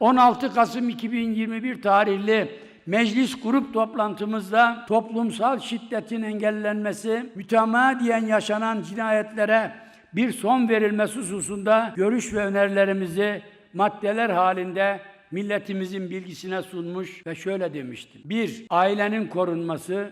16 Kasım 2021 tarihli meclis grup toplantımızda toplumsal şiddetin engellenmesi, mütemadiyen yaşanan cinayetlere bir son verilmesi hususunda görüş ve önerilerimizi maddeler halinde milletimizin bilgisine sunmuş ve şöyle demiştim. 1. Ailenin korunması,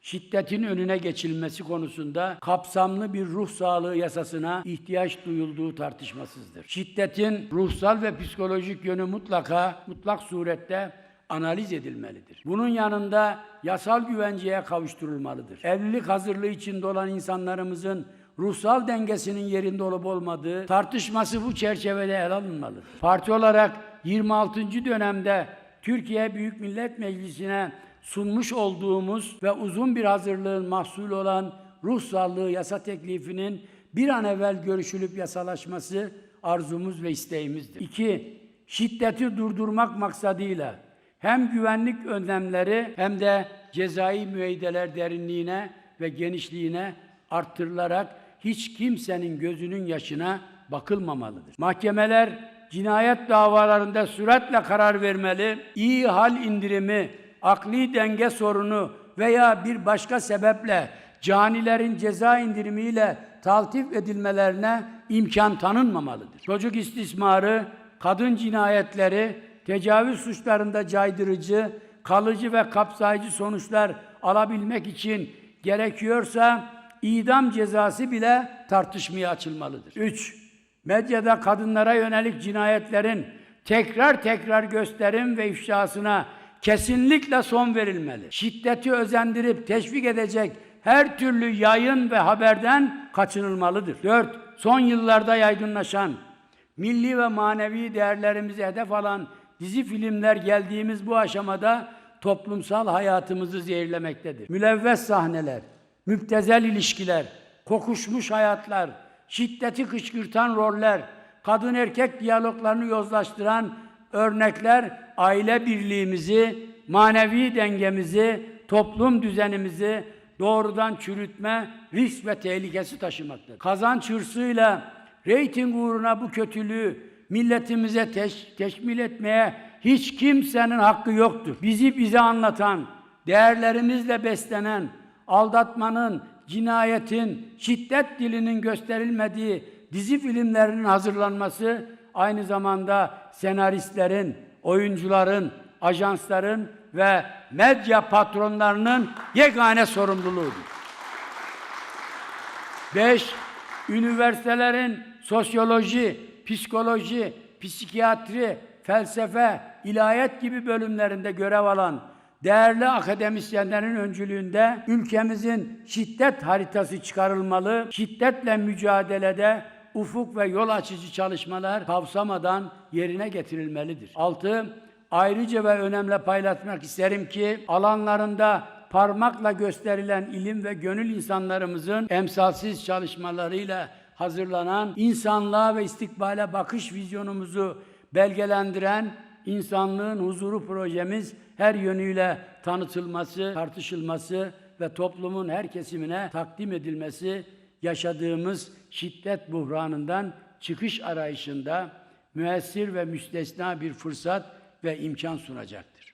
şiddetin önüne geçilmesi konusunda kapsamlı bir ruh sağlığı yasasına ihtiyaç duyulduğu tartışmasızdır. Şiddetin ruhsal ve psikolojik yönü mutlaka mutlak surette analiz edilmelidir. Bunun yanında yasal güvenceye kavuşturulmalıdır. Evlilik hazırlığı içinde olan insanlarımızın ruhsal dengesinin yerinde olup olmadığı tartışması bu çerçevede ele alınmalıdır. Parti olarak 26. dönemde Türkiye Büyük Millet Meclisi'ne sunmuş olduğumuz ve uzun bir hazırlığın mahsulü olan ruh sağlığı yasa teklifinin bir an evvel görüşülüp yasalaşması arzumuz ve isteğimizdir. 2. Şiddeti durdurmak maksadıyla hem güvenlik önlemleri hem de cezai müeyyideler derinliğine ve genişliğine arttırılarak hiç kimsenin gözünün yaşına bakılmamalıdır. Mahkemeler cinayet davalarında süratle karar vermeli, iyi hal indirimi, akli denge sorunu veya bir başka sebeple canilerin ceza indirimiyle taltif edilmelerine imkan tanınmamalıdır. Çocuk istismarı, kadın cinayetleri, tecavüz suçlarında caydırıcı, kalıcı ve kapsayıcı sonuçlar alabilmek için gerekiyorsa idam cezası bile tartışmaya açılmalıdır. 3. Medyada kadınlara yönelik cinayetlerin tekrar tekrar gösterim ve ifşasına kesinlikle son verilmeli. Şiddeti özendirip teşvik edecek her türlü yayın ve haberden kaçınılmalıdır. 4. Son yıllarda yaygınlaşan milli ve manevi değerlerimizi hedef alan dizi filmler geldiğimiz bu aşamada toplumsal hayatımızı zehirlemektedir. Mülevves sahneler, müptezel ilişkiler, kokuşmuş hayatlar, şiddeti kışkırtan roller, kadın erkek diyaloglarını yozlaştıran örnekler aile birliğimizi, manevi dengemizi, toplum düzenimizi doğrudan çürütme risk ve tehlikesi taşımaktadır. Kazanç hırsıyla reyting uğruna bu kötülüğü milletimize teş, teşmil etmeye hiç kimsenin hakkı yoktur. Bizi bize anlatan, değerlerimizle beslenen, aldatmanın, cinayetin, şiddet dilinin gösterilmediği dizi filmlerinin hazırlanması aynı zamanda senaristlerin, oyuncuların, ajansların ve medya patronlarının yegane sorumluluğudur. 5. Üniversitelerin sosyoloji, psikoloji, psikiyatri, felsefe, ilahiyat gibi bölümlerinde görev alan değerli akademisyenlerin öncülüğünde ülkemizin şiddet haritası çıkarılmalı, şiddetle mücadelede ufuk ve yol açıcı çalışmalar kavsamadan yerine getirilmelidir. 6. Ayrıca ve önemli paylaşmak isterim ki alanlarında parmakla gösterilen ilim ve gönül insanlarımızın emsalsiz çalışmalarıyla hazırlanan insanlığa ve istikbale bakış vizyonumuzu belgelendiren insanlığın huzuru projemiz her yönüyle tanıtılması, tartışılması ve toplumun her kesimine takdim edilmesi yaşadığımız şiddet buhranından çıkış arayışında müessir ve müstesna bir fırsat ve imkan sunacaktır.